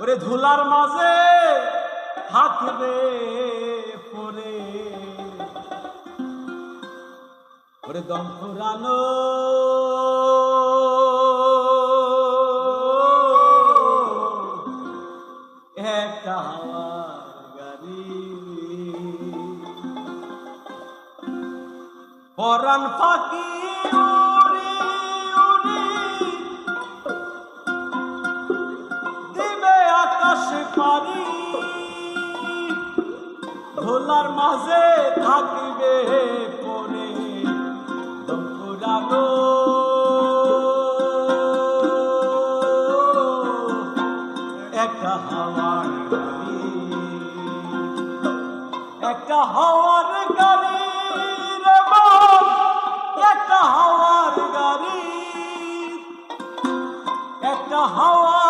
ওরে ধুলার মাঝে থাকবে পরে। ওরে দম ফুরানো একটা হাওয়ার গাড়ি ফাঁকি পারি। ধোলার মাঝে থাকিবে পরে দম ফুরানো একটা হাওয়ার একটা হাওয়ার গাড়ি একটা হাওয়ার গাড়ি, একটা হাওয়ার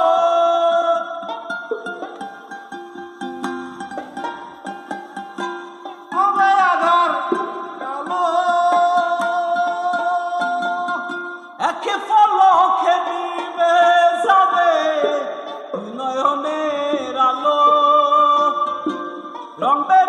নয়নের আলো রং বেরঙের কে